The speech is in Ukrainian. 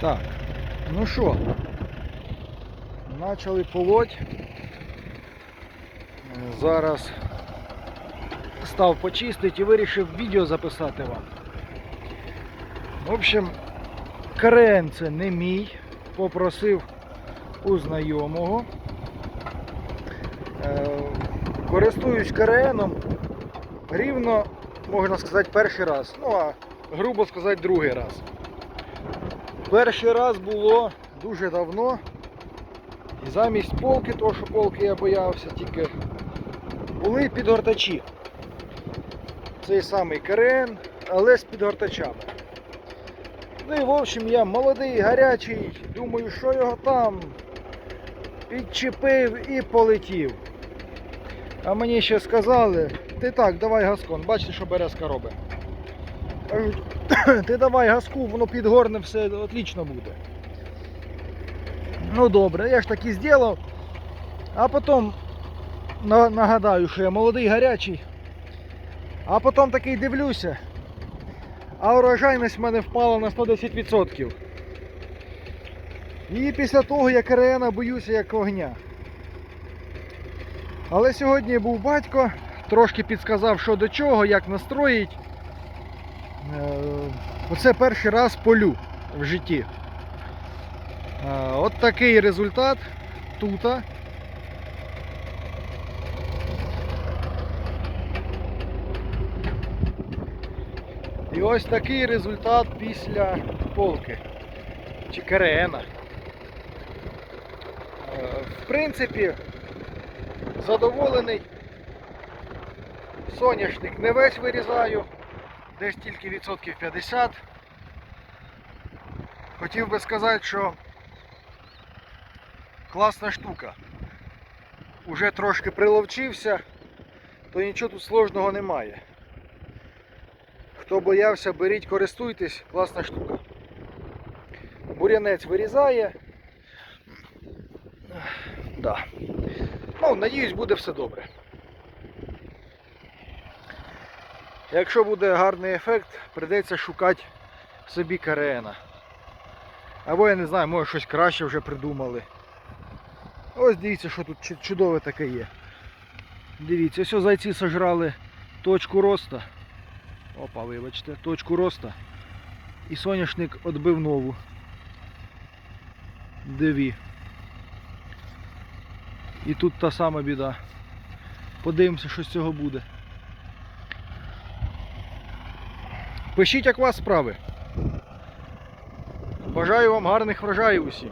Так, ну що, почали полоть. Зараз став почистити і вирішив відео записати вам. В общем, крен це не мій, попросив у знайомого. Е, Користуюсь КРНом рівно, можна сказати, перший раз. Ну а грубо сказати, другий раз. Перший раз було дуже давно. І замість полки, того що полки я боявся, тільки були підгортачі. Цей самий КРН, але з підгортачами. Ну і в общем я молодий, гарячий, думаю, що його там підчепив і полетів. А мені ще сказали, ти так, давай гаскон, бачите, що березка робить. Ти давай газку, воно підгорне, все отлично буде. Ну добре, я ж так і зробив. А потім нагадаю, що я молодий, гарячий. А потім такий дивлюся. А урожайність в мене впала на 110%. І після того я КРН боюся як огня. Але сьогодні був батько, трошки підсказав, що до чого, як настроїть. Е, Оце перший раз полю в житті. Е, От такий результат тут. І ось такий результат після полки чи КРНа. Е, В принципі, задоволений. Соняшник не весь вирізаю, десь тільки відсотків 50. Хотів би сказати, що класна штука. Уже трошки приловчився, то нічого тут сложного немає. Хто боявся, беріть, користуйтесь, класна штука. Бурянець вирізає. Да. Ну, надіюсь, буде все добре. Якщо буде гарний ефект, прийдеться шукати собі карена. Або я не знаю, може щось краще вже придумали. Ось дивіться, що тут чудове таке є. Дивіться, ось зайці сожрали точку роста. Опа, вибачте, точку роста. І соняшник відбив нову. Дві. І тут та сама біда. Подивимося, що з цього буде. Пишіть, як у вас справи. Бажаю вам гарних врожаїв усім.